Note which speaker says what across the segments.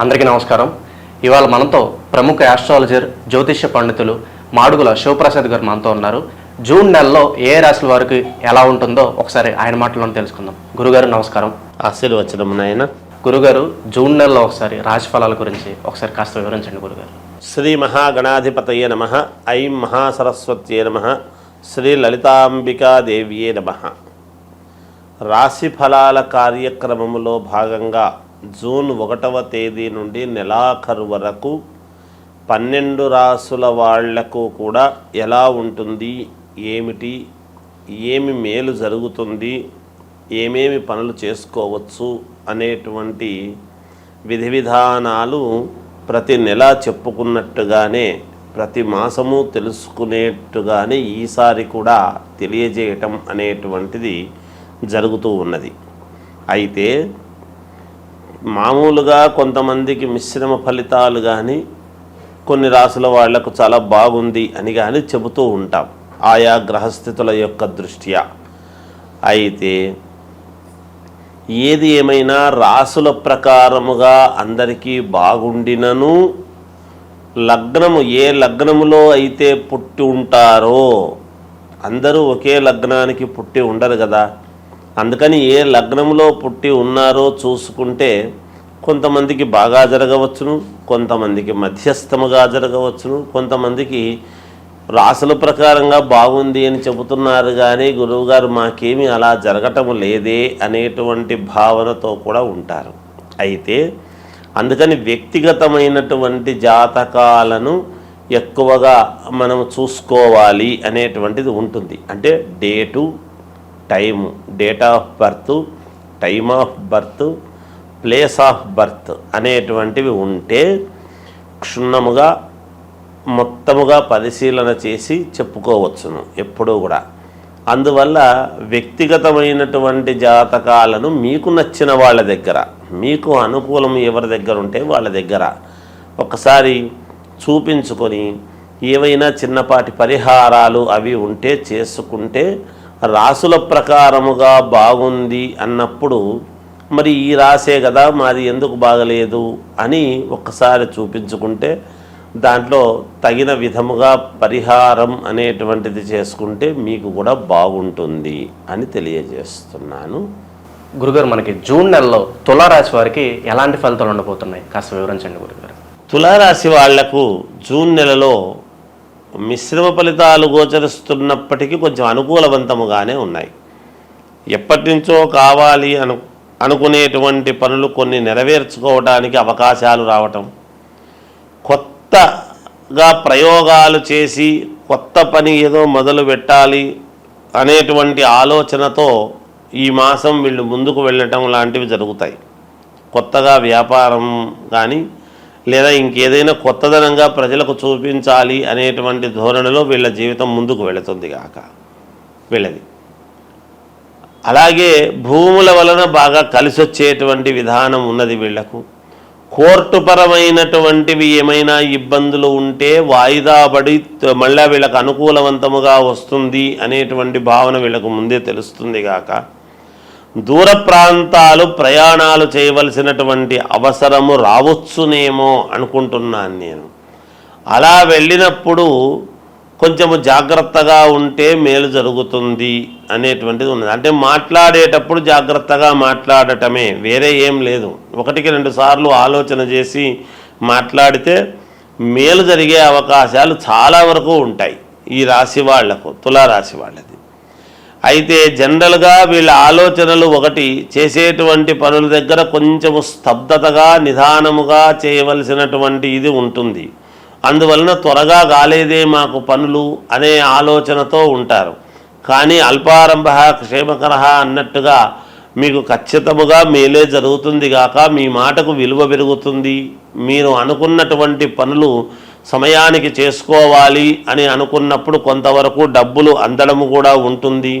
Speaker 1: అందరికీ నమస్కారం. ఇవాళ మనతో ప్రముఖ ఆస్ట్రాలజర్ జ్యోతిష్య పండితులు మాడుగుల శివప్రసాద్ గారు మనతో ఉన్నారు. జూన్ నెలలో ఏ రాశుల వారికి ఎలా ఉంటుందో ఒకసారి ఆయన మాటలను తెలుసుకుందాం. గురుగారు నమస్కారం.
Speaker 2: ఆశీర్వచనము నాయన.
Speaker 1: గురుగారు జూన్ నెలలో ఒకసారి రాశి ఫలాల గురించి ఒకసారి కాస్త వివరించండి గురుగారు.
Speaker 2: శ్రీ మహాగణాధిపతయే నమ. ఐం మహాసరస్వత్యే నమ. శ్రీ లలితాంబికాదేవియే నమ. రాశి ఫలాల కార్యక్రమములో భాగంగా జూన్ ఒకటవ తేదీ నుండి నెలాఖరు వరకు పన్నెండు రాసుల వాళ్ళకు కూడా ఎలా ఉంటుంది ఏమిటి ఏమి మేలు జరుగుతుంది ఏమేమి పనులు చేసుకోవచ్చు అనేటువంటి విధి విధానాలు ప్రతి నెల చెప్పుకున్నట్టుగానే ప్రతి మాసము తెలుసుకునేట్టుగానే ఈసారి కూడా తెలియజేయటం అనేటువంటిది జరుగుతూ ఉన్నది. అయితే మామూలుగా కొంతమందికి మిశ్రమ ఫలితాలు కానీ కొన్ని రాసుల వాళ్ళకు చాలా బాగుంది అని కానీ చెబుతూ ఉంటాం. ఆయా గ్రహస్థితుల యొక్క దృష్ట్యా. అయితే ఏది ఏమైనా రాసుల ప్రకారముగా అందరికీ బాగుండినను లగ్నము ఏ లగ్నములో అయితే పుట్టి ఉంటారో అందరూ ఒకే లగ్నానికి పుట్టి ఉండరు కదా. అందుకని ఏ లగ్నంలో పుట్టి ఉన్నారో చూసుకుంటే కొంతమందికి బాగా జరగవచ్చును కొంతమందికి మధ్యస్థముగా జరగవచ్చును కొంతమందికి రాసుల ప్రకారంగా బాగుంది అని చెబుతున్నారు కానీ గురువుగారు మాకేమీ అలా జరగటం లేదే అనేటువంటి భావనతో కూడా ఉంటారు. అయితే అందుకని వ్యక్తిగతమైనటువంటి జాతకాలను ఎక్కువగా మనం చూసుకోవాలి అనేటువంటిది ఉంటుంది. అంటే date time date of birth time of birth place of birth అనేటువంటివి ఉంటే క్షుణ్ణముగా మొత్తముగా పరిశీలన చేసి చెప్పుకోవచ్చును ఎప్పుడూ కూడా. అందువల్ల వ్యక్తిగతమైనటువంటి జాతకాలను మీకు నచ్చిన వాళ్ళ దగ్గర మీకు అనుకూలం ఎవరి దగ్గర ఉంటే వాళ్ళ దగ్గర ఒకసారి చూపించుకొని ఏవైనా చిన్నపాటి పరిహారాలు అవి ఉంటే చేసుకుంటే రాసుల ప్రకారముగా బాగుంది అన్నప్పుడు మరి ఈ రాసే కదా మాది ఎందుకు బాగలేదు అని ఒక్కసారి చూపించుకుంటే దాంట్లో తగిన విధముగా పరిహారం అనేటువంటిది చేసుకుంటే మీకు కూడా బాగుంటుంది అని తెలియజేస్తున్నాను.
Speaker 1: గురుగారు మనకి జూన్ నెలలో తులారాశి వారికి ఎలాంటి ఫలితాలు ఉండబోతున్నాయి? కాస్త వివరించండి గురుగారు.
Speaker 2: తులారాశి వాళ్ళకు జూన్ నెలలో మిశ్రమ ఫలితాలు గోచరిస్తున్నప్పటికీ కొంచెం అనుకూలవంతముగానే ఉన్నాయి. ఎప్పటి నుంచో కావాలి అను అనుకునేటువంటి పనులు కొన్ని నెరవేర్చుకోవడానికి అవకాశాలు రావటం కొత్తగా ప్రయోగాలు చేసి కొత్త పని ఏదో మొదలు పెట్టాలి అనేటువంటి ఆలోచనతో ఈ మాసం వీళ్ళు ముందుకు వెళ్ళటం లాంటివి జరుగుతాయి. కొత్తగా వ్యాపారం కానీ లేదా ఇంకేదైనా కొత్తదనంగా ప్రజలకు చూపించాలి అనేటువంటి ధోరణిలో వీళ్ళ జీవితం ముందుకు వెళుతుంది కాక వీళ్ళది. అలాగే భూముల వలన బాగా కలిసి వచ్చేటువంటి విధానం ఉన్నది వీళ్ళకు కోర్టుపరమైనటువంటివి ఏమైనా ఇబ్బందులు ఉంటే వాయిదా పడి వీళ్ళకు అనుకూలవంతముగా వస్తుంది అనేటువంటి భావన వీళ్ళకు ముందే తెలుస్తుంది కాక దూర ప్రాంతాలు ప్రయాణాలు చేయవలసినటువంటి అవసరము రావచ్చునేమో అనుకుంటున్నాను నేను. అలా వెళ్ళినప్పుడు కొంచెము జాగ్రత్తగా ఉంటే మేలు జరుగుతుంది అనేటువంటిది ఉన్నది. అంటే మాట్లాడేటప్పుడు జాగ్రత్తగా మాట్లాడటమే వేరే ఏం లేదు. ఒకటికి రెండు సార్లు ఆలోచన చేసి మాట్లాడితే మేలు జరిగే అవకాశాలు చాలా వరకు ఉంటాయి ఈ రాశి వాళ్ళకు తులారాశి వాళ్ళది అయితే జనరల్గా వీళ్ళ ఆలోచనలు ఒకటి చేసేటువంటి పనుల దగ్గర కొంచెము స్తబ్దతగా నిదానముగా చేయవలసినటువంటి ఇది ఉంటుంది. అందువలన త్వరగా కాలేదే మాకు పనులు అనే ఆలోచనతో ఉంటారు. కానీ అల్పారంభ క్షేమకర అన్నట్టుగా మీకు ఖచ్చితముగా మేలే జరుగుతుంది గాక మీ మాటకు విలువ పెరుగుతుంది. మీరు అనుకున్నటువంటి పనులు సమయానికి చేసుకోవాలి అని అనుకున్నప్పుడు కొంతవరకు డబ్బులు అందడము కూడా ఉంటుంది.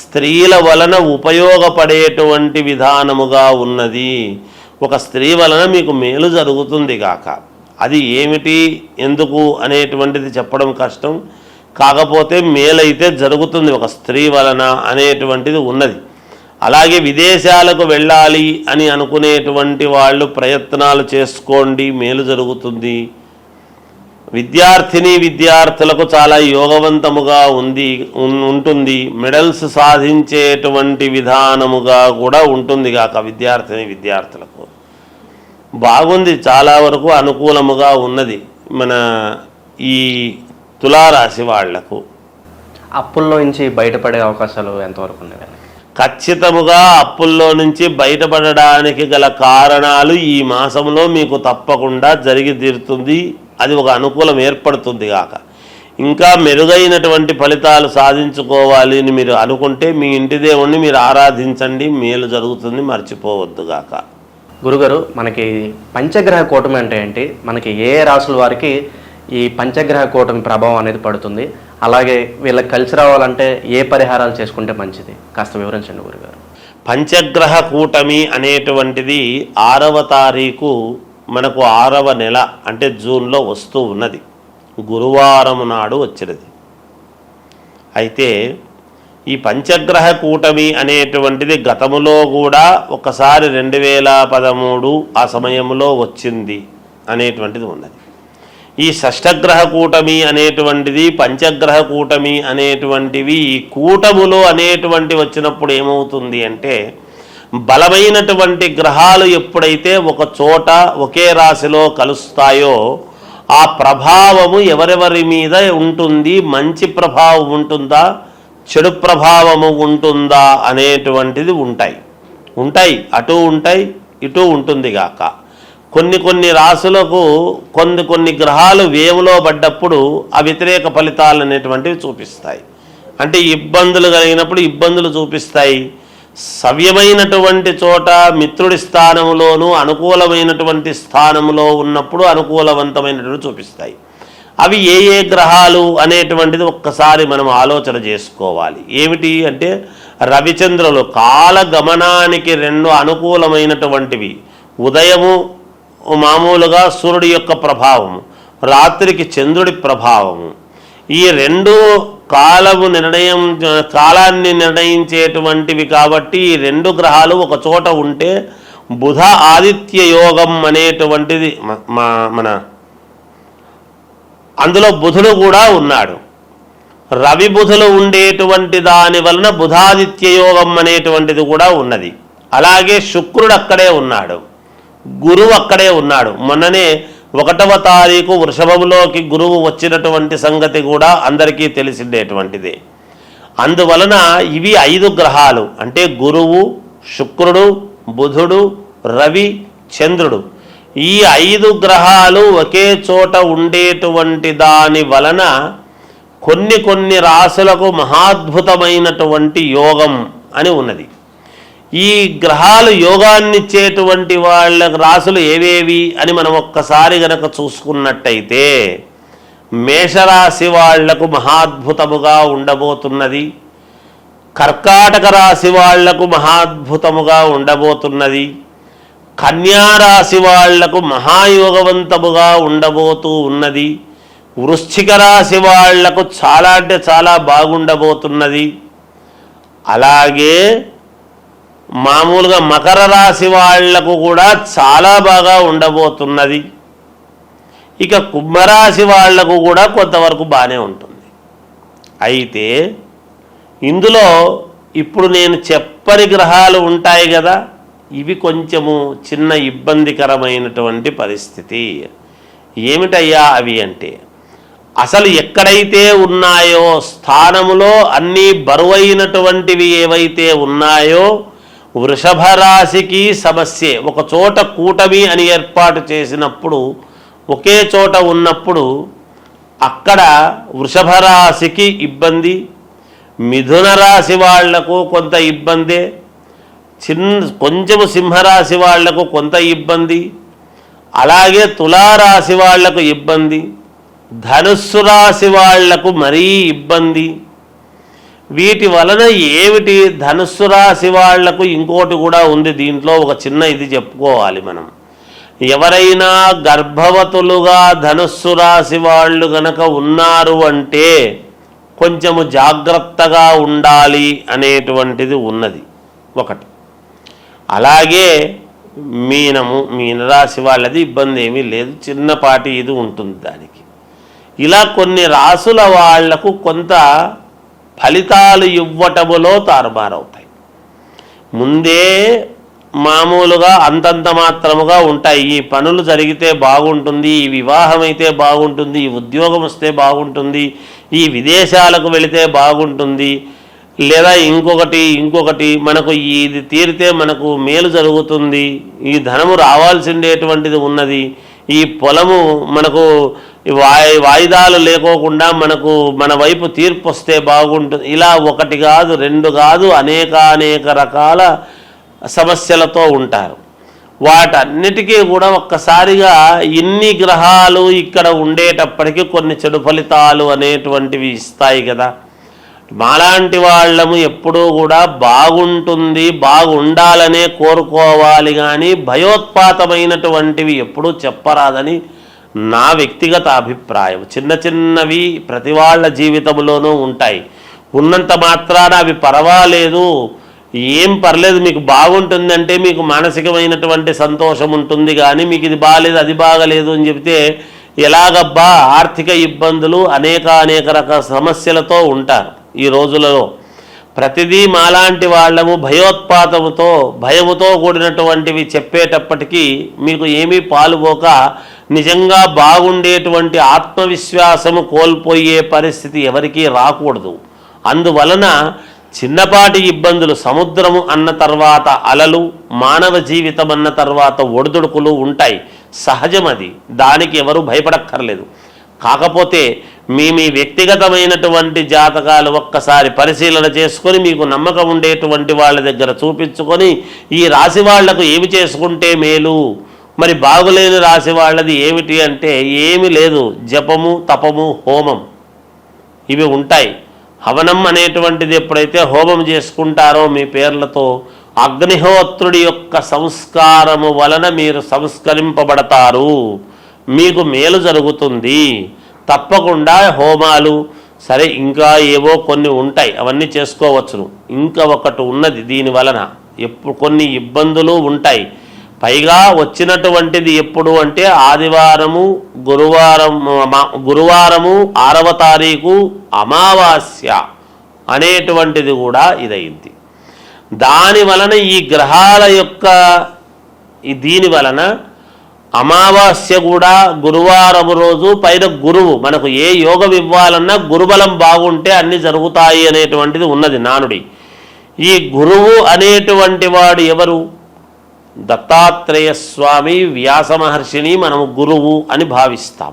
Speaker 2: స్త్రీల వలన ఉపయోగపడేటువంటి విధానముగా ఉన్నది. ఒక స్త్రీ వలన మీకు మేలు జరుగుతుంది కాక అది ఏమిటి ఎందుకు అనేటువంటిది చెప్పడం కష్టం. కాకపోతే మేలైతే జరుగుతుంది ఒక స్త్రీ వలన అనేటువంటిది ఉన్నది. అలాగే విదేశాలకు వెళ్ళాలి అని అనుకునేటువంటి వాళ్ళు ప్రయత్నాలు చేసుకోండి మేలు జరుగుతుంది. విద్యార్థిని విద్యార్థులకు చాలా యోగవంతముగా ఉంది ఉంటుంది. మెడల్స్ సాధించేటువంటి విధానముగా కూడా ఉంటుంది కాక విద్యార్థిని విద్యార్థులకు. బాగుంది చాలా వరకు అనుకూలముగా ఉన్నది మన ఈ తులారాశి వాళ్ళకు.
Speaker 1: అప్పుల్లో నుంచి బయటపడే అవకాశాలు ఎంతవరకు ఉన్నాయి?
Speaker 2: ఖచ్చితముగా అప్పుల్లో నుంచి బయటపడడానికి గల కారణాలు ఈ మాసంలో మీకు తప్పకుండా జరిగి తీరుతుంది. అది ఒక అనుకూలం ఏర్పడుతుంది కాక ఇంకా మెరుగైనటువంటి ఫలితాలు సాధించుకోవాలి అని మీరు అనుకుంటే మీ ఇంటి దేవుణ్ణి మీరు ఆరాధించండి మేలు జరుగుతుంది మర్చిపోవద్దు గాక.
Speaker 1: గురుగారు మనకి పంచగ్రహ కూటమి అంటే ఏంటి? మనకి ఏ రాసుల వారికి ఈ పంచగ్రహ కూటమి ప్రభావం అనేది పడుతుంది? అలాగే వీళ్ళకి కలిసి రావాలంటే ఏ పరిహారాలు చేసుకుంటే మంచిది? కాస్త వివరించండి గురుగారు.
Speaker 2: పంచగ్రహ కూటమి అనేటువంటిది ఆరవ తారీఖు మనకు ఆరవ నెల అంటే జూన్లో వస్తూ ఉన్నది. గురువారం నాడు వచ్చినది. అయితే ఈ పంచగ్రహ కూటమి అనేటువంటిది గతములో కూడా ఒకసారి రెండు వేల పదమూడు ఆ సమయంలో వచ్చింది అనేటువంటిది ఉన్నది. ఈ షష్టగ్రహ కూటమి అనేటువంటిది పంచగ్రహ కూటమి అనేటువంటివి ఈ కూటములు అనేటువంటి వచ్చినప్పుడు ఏమవుతుంది అంటే బలమైనటువంటి గ్రహాలు ఎప్పుడైతే ఒక చోట ఒకే రాశిలో కలుస్తాయో ఆ ప్రభావము ఎవరెవరి మీద ఉంటుంది? మంచి ప్రభావం ఉంటుందా? చెడు ప్రభావము ఉంటుందా? అనేటువంటిది ఉంటాయి. ఉంటాయి. అటు ఉంటాయి ఇటు ఉంటుంది గాక. కొన్ని కొన్ని రాసులకు కొన్ని కొన్ని గ్రహాలు వేవులో పడ్డప్పుడు ఆ వ్యతిరేక ఫలితాలు అనేటువంటివి చూపిస్తాయి. అంటే ఇబ్బందులు కలిగినప్పుడు ఇబ్బందులు చూపిస్తాయి. సవ్యమైనటువంటి చోట మిత్రుడి స్థానంలోనూ అనుకూలమైనటువంటి స్థానంలో ఉన్నప్పుడు అనుకూలవంతమైనటువంటి చూపిస్తాయి. అవి ఏ ఏ గ్రహాలు అనేటువంటిది ఒక్కసారి మనం ఆలోచన చేసుకోవాలి. ఏమిటి అంటే రవిచంద్రులు కాల గమనానికి రెండు అనుకూలమైనటువంటివి. ఉదయము మామూలుగా సూర్యుడి యొక్క ప్రభావము రాత్రికి చంద్రుడి ప్రభావము. ఈ రెండు కాలము నిర్ణయం కాలాన్ని నిర్ణయించేటువంటివి కాబట్టి ఈ రెండు గ్రహాలు ఒక చోట ఉంటే బుధ ఆదిత్య యోగం అనేటువంటిది మన అందులో బుధుడు కూడా ఉన్నాడు. రవి బుధులు ఉండేటువంటి దాని వలన బుధాదిత్య యోగం అనేటువంటిది కూడా ఉన్నది. అలాగే శుక్రుడు అక్కడే ఉన్నాడు. గురువు అక్కడే ఉన్నాడు. మొన్ననే ఒకటవ తారీఖు వృషభంలోకి గురువు వచ్చినటువంటి సంగతి కూడా అందరికీ తెలిసిండేటువంటిదే. అందువలన ఇవి ఐదు గ్రహాలు. అంటే గురువు శుక్రుడు బుధుడు రవి చంద్రుడు. ఈ ఐదు గ్రహాలు ఒకే చోట ఉండేటువంటి దాని వలన కొన్ని కొన్ని రాసులకు మహాద్భుతమైనటువంటి యోగం అని ఉన్నది. ఈ గ్రహాలు యోగాన్నిచ్చేటువంటి వాళ్ళ రాసులు ఏవేవి అని మనం ఒక్కసారి గనక చూసుకున్నట్టయితే మేషరాశి వాళ్ళకు మహాద్భుతముగా ఉండబోతున్నది. కర్కాటక రాశి వాళ్ళకు మహాద్భుతముగా ఉండబోతున్నది. కన్యా రాశి వాళ్ళకు మహాయోగవంతముగా ఉండబోతూ ఉన్నది. వృశ్చిక రాశి వాళ్ళకు చాలా అంటే చాలా బాగుండబోతున్నది. అలాగే మామూలుగా మకర రాశి వాళ్ళకు కూడా చాలా బాగా ఉండబోతున్నది. ఇక కుంభరాశి వాళ్ళకు కూడా కొంతవరకు బాగానే ఉంటుంది. అయితే ఇందులో ఇప్పుడు నేను చెప్పని గ్రహాలు ఉంటాయి కదా ఇవి కొంచెము చిన్న ఇబ్బందికరమైనటువంటి పరిస్థితి. ఏమిటయ్యా అవి అంటే అసలు ఎక్కడైతే ఉన్నాయో స్థానములో అన్నీ బరువైనటువంటివి ఏవైతే ఉన్నాయో వృషభ రాశికి సమస్యే. ఒక చోట కూటమి అని ఏర్పాటు చేసినప్పుడు ఒకే చోట ఉన్నప్పుడు అక్కడ వృషభ రాశికి ఇబ్బంది మిథున రాశి వాళ్ళకు కొంత ఇబ్బందే చిన్న కొంచెము సింహరాశి వాళ్ళకు కొంత ఇబ్బంది అలాగే తులారాశి వాళ్ళకు ఇబ్బంది ధనుస్సు రాశి వాళ్ళకు మరీ ఇబ్బంది. వీటి వలన ఏమిటి ధనుస్సు రాశి వాళ్ళకు ఇంకోటి కూడా ఉంది దీంట్లో ఒక చిన్న ఇది చెప్పుకోవాలి మనం. ఎవరైనా గర్భవతులుగా ధనుస్సు రాశి వాళ్ళు గనక ఉన్నారు అంటే కొంచెము జాగ్రత్తగా ఉండాలి అనేటువంటిది ఉన్నది ఒకటి. అలాగే మీనము మీనరాశి వాళ్ళది ఇబ్బంది ఏమీ లేదు. చిన్నపాటి ఇది ఉంటుంది దానికి. ఇలా కొన్ని రాసుల వాళ్ళకు కొంత ఫలితాలు ఇవ్వటములో తారుమారవుతాయి. ముందే మామూలుగా అంతంత మాత్రముగా ఉంటాయి. ఈ పనులు జరిగితే బాగుంటుంది ఈ వివాహం అయితే బాగుంటుంది ఈ ఉద్యోగం వస్తే బాగుంటుంది ఈ విదేశాలకు వెళితే బాగుంటుంది లేదా ఇంకొకటి ఇంకొకటి మనకు ఇది తీరితే మనకు మేలు జరుగుతుంది ఈ ధనము రావాల్సిండేటువంటిది ఉన్నది ఈ పొలము మనకు వాయి వాయిదాలు లేకోకుండా మనకు మన వైపు తీర్పు వస్తే బాగుంటుంది. ఇలా ఒకటి కాదు రెండు కాదు అనేక అనేక రకాల సమస్యలతో ఉంటారు. వాటన్నిటికీ కూడా ఒక్కసారిగా ఇన్ని గ్రహాలు ఇక్కడ ఉండేటప్పటికీ కొన్ని చెడు ఫలితాలు అనేటువంటివి ఇస్తాయి కదా. మాలాంటి వాళ్ళము ఎప్పుడూ కూడా బాగుంటుంది బాగుండాలనే కోరుకోవాలి కానీ భయోత్పాతమైనటువంటివి ఎప్పుడూ చెప్పరాదని నా వ్యక్తిగత అభిప్రాయం. చిన్న చిన్నవి ప్రతి వాళ్ళ జీవితంలోనూ ఉంటాయి. ఉన్నంత మాత్రాన అవి పర్వాలేదు. ఏం పర్లేదు మీకు బాగుంటుందంటే మీకు మానసికమైనటువంటి సంతోషం ఉంటుంది కానీ మీకు ఇది బాగాలేదు అది బాగలేదు అని చెప్తే ఎలాగబ్బా ఆర్థిక ఇబ్బందులు అనేక అనేక రకాల సమస్యలతో ఉంటారు. ఈ రోజులలో ప్రతిదీ మాలాంటి వాళ్ళము భయోత్పాతముతో భయముతో కూడినటువంటివి చెప్పేటప్పటికీ మీకు ఏమీ పాలుపోక నిజంగా బాగుండేటువంటి ఆత్మవిశ్వాసము కోల్పోయే పరిస్థితి ఎవరికీ రాకూడదు. అందువలన చిన్నపాటి ఇబ్బందులు సముద్రము అన్న తర్వాత అలలు మానవ జీవితం అన్న తర్వాత ఒడిదుడుకులు ఉంటాయి. సహజం అది దానికి ఎవరు భయపడక్కర్లేదు. కాకపోతే మీ మీ వ్యక్తిగతమైనటువంటి జాతకాలు ఒక్కసారి పరిశీలన చేసుకొని మీకు నమ్మకం ఉండేటువంటి వాళ్ళ దగ్గర చూపించుకొని ఈ రాశి వాళ్ళకు ఏమి చేసుకుంటే మేలు? మరి బాగులేని రాశి వాళ్ళది ఏమిటి అంటే ఏమి లేదు. జపము తపము హోమం. ఇవి ఉంటాయి. హవనం అనేటువంటిది ఎప్పుడైతే హోమం చేసుకుంటారో మీ పేర్లతో అగ్నిహోత్రుడి యొక్క సంస్కారము వలన మీరు సంస్కరింపబడతారు. మీకు మేలు జరుగుతుంది. తప్పకుండా హోమాలు సరే ఇంకా ఏవో కొన్ని ఉంటాయి. అవన్నీ చేసుకోవచ్చును. ఇంకా ఒకటి ఉన్నది దీని వలన. ఎప్పుడు కొన్ని ఇబ్బందులు ఉంటాయి. పైగా వచ్చినటువంటిది ఎప్పుడు అంటే ఆదివారము గురువారం మా- గురువారము ఆరవ తారీఖు అమావాస్య అనేటువంటిది కూడా ఇదైంది దాని వలన ఈ గ్రహాల యొక్క దీని వలన అమావాస్య కూడా గురువారం రోజు పైన గురువు మనకు ఏ యోగం ఇవ్వాలన్నా గురుబలం బాగుంటే అన్ని జరుగుతాయి అనేటువంటిది ఉన్నది నానుడి. ఈ గురువు అనేటువంటి వాడు ఎవరు? దత్తాత్రేయ స్వామి వ్యాస మహర్షిని మనము గురువు అని భావిస్తాం.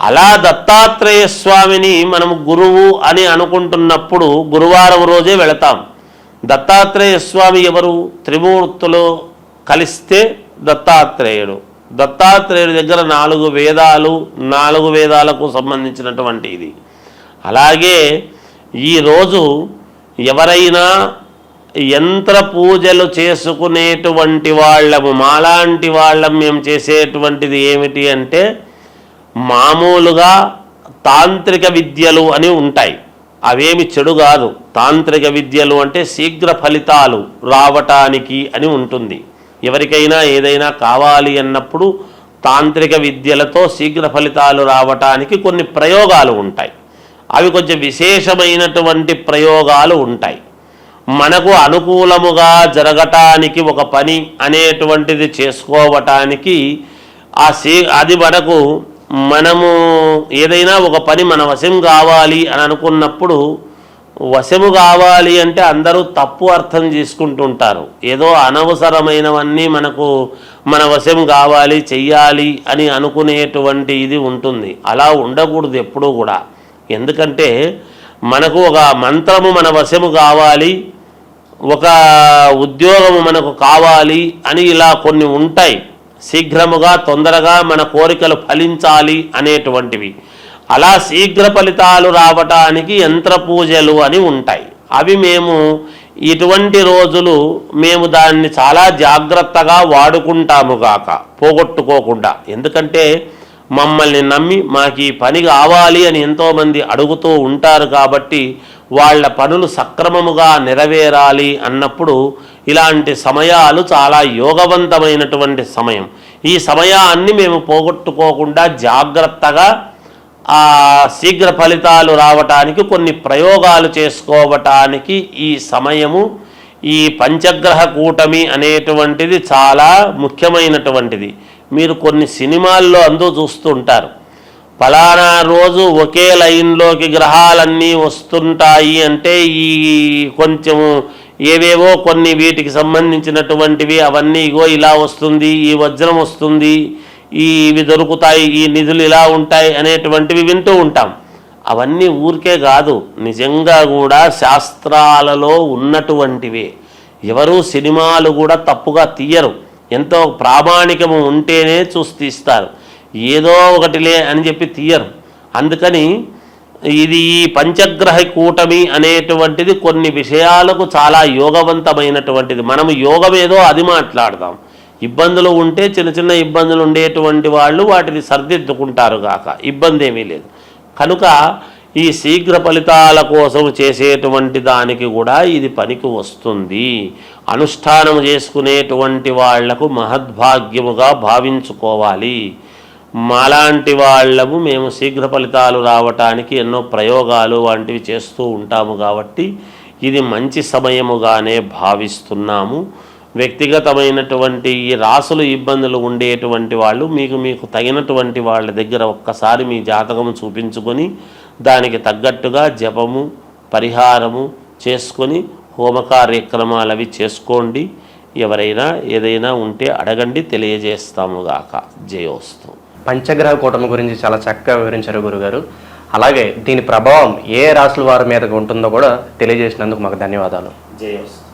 Speaker 2: అలా దత్తాత్రేయ స్వామిని మనం గురువు అని అనుకుంటున్నప్పుడు గురువారం రోజే వెళతాం. దత్తాత్రేయ స్వామి ఎవరు? త్రిమూర్తులు కలిస్తే దత్తాత్రేయుడు. దత్తాత్రేయుడి దగ్గర నాలుగు వేదాలు నాలుగు వేదాలకు సంబంధించినటువంటి ఇది. అలాగే ఈరోజు ఎవరైనా యంత్ర పూజలు చేసుకునేటువంటి వాళ్ళము మాలాంటి వాళ్ళం మేము చేసేటువంటిది ఏమిటి అంటే మామూలుగా తాంత్రిక విద్యలు అని ఉంటాయి. అవేమి చెడు కాదు. తాంత్రిక విద్యలు అంటే శీఘ్ర ఫలితాలు రావటానికి అని ఉంటుంది. ఎవరికైనా ఏదైనా కావాలి అన్నప్పుడు తాంత్రిక విద్యలతో శీఘ్ర ఫలితాలు రావటానికి కొన్ని ప్రయోగాలు ఉంటాయి. అవి కొంచెం విశేషమైనటువంటి ప్రయోగాలు ఉంటాయి. మనకు అనుకూలముగా జరగటానికి ఒక పని అనేటువంటిది చేసుకోవటానికి ఆ సీ అది మనకు మనము ఏదైనా ఒక పని మన వశం కావాలి అని అనుకున్నప్పుడు వశము కావాలి అంటే అందరూ తప్పు అర్థం చేసుకుంటుంటారు. ఏదో అనవసరమైనవన్నీ మనకు మన వశం కావాలి చెయ్యాలి అని అనుకునేటువంటి ఇది ఉంటుంది. అలా ఉండకూడదు ఎప్పుడూ కూడా. ఎందుకంటే మనకు ఒక మంత్రము మన వశము కావాలి ఒక ఉద్యోగము మనకు కావాలి అని ఇలా కొన్ని ఉంటాయి. శీఘ్రముగా తొందరగా మన కోరికలు ఫలించాలి అనేటువంటివి. అలా శీఘ్ర ఫలితాలు రావటానికి యంత్ర పూజలు అని ఉంటాయి. అవి మేము ఇటువంటి రోజులు మేము దాన్ని చాలా జాగ్రత్తగా వాడుకుంటాము గాక పోగొట్టుకోకుండా. ఎందుకంటే మమ్మల్ని నమ్మి మాకు ఈ పని కావాలి అని ఎంతోమంది అడుగుతూ ఉంటారు కాబట్టి వాళ్ళ పనులు సక్రమముగా నెరవేరాలి అన్నప్పుడు ఇలాంటి సమయాలు చాలా యోగవంతమైనటువంటి సమయం. ఈ సమయాన్ని మేము పోగొట్టుకోకుండా జాగ్రత్తగా ఆ శీఘ్ర ఫలితాలు రావటానికి కొన్ని ప్రయోగాలు చేసుకోవటానికి ఈ సమయము ఈ పంచగ్రహ కూటమి అనేటువంటిది చాలా ముఖ్యమైనటువంటిది. మీరు కొన్ని సినిమాల్లో అందరూ చూస్తుంటారు ఫలానా రోజు ఒకే లైన్లోకి గ్రహాలన్నీ వస్తుంటాయి అంటే ఈ కొంచెము ఏవేవో కొన్ని వీటికి సంబంధించినటువంటివి అవన్నీ ఇగో ఇలా వస్తుంది ఈ వజ్రం వస్తుంది ఈ ఇవి దొరుకుతాయి ఈ నిధులు ఇలా ఉంటాయి అనేటువంటివి వింటూ ఉంటాం. అవన్నీ ఊరికే కాదు నిజంగా కూడా శాస్త్రాలలో ఉన్నటువంటివే. ఎవరు సినిమాలు కూడా తప్పుగా తీయరు. ఎంతో ప్రామాణికము ఉంటేనే చూసి తీస్తారు. ఏదో ఒకటిలే అని చెప్పి తీయరు. అందుకని ఇది ఈ పంచగ్రహ కూటమి అనేటువంటిది కొన్ని విషయాలకు చాలా యోగవంతమైనటువంటిది. మనము యోగం ఏదో అది మాట్లాడదాం. ఇబ్బందులు ఉంటే చిన్న చిన్న ఇబ్బందులు ఉండేటువంటి వాళ్ళు వాటిని సర్దిద్దుకుంటారు గాక. ఇబ్బంది ఏమీ లేదు. కనుక ఈ శీఘ్ర ఫలితాల కోసం చేసేటువంటి దానికి కూడా ఇది పనికి వస్తుంది. అనుష్ఠానం చేసుకునేటువంటి వాళ్ళకు మహద్భాగ్యముగా భావించుకోవాలి. మాలాంటి వాళ్ళము మేము శీఘ్ర ఫలితాలు రావటానికి ఎన్నో ప్రయోగాలు వంటివి చేస్తూ ఉంటాము కాబట్టి ఇది మంచి సమయముగానే భావిస్తున్నాము. వ్యక్తిగతమైనటువంటి ఈ రాసులు ఇబ్బందులు ఉండేటువంటి వాళ్ళు మీకు మీకు తగినటువంటి వాళ్ళ దగ్గర ఒక్కసారి మీ జాతకము చూపించుకొని దానికి తగ్గట్టుగా జపము పరిహారము చేసుకొని హోమ కార్యక్రమాలు అవి చేసుకోండి. ఎవరైనా ఏదైనా ఉంటే అడగండి తెలియజేస్తాము గాక. జయోస్తు.
Speaker 1: పంచగ్రహ కూటమి గురించి చాలా చక్కగా వివరించారు గురుగారు. అలాగే దీని ప్రభావం ఏ రాశుల వారి మీద ఉంటుందో కూడా తెలియజేసినందుకు మాకు ధన్యవాదాలు.
Speaker 2: జయోస్తు.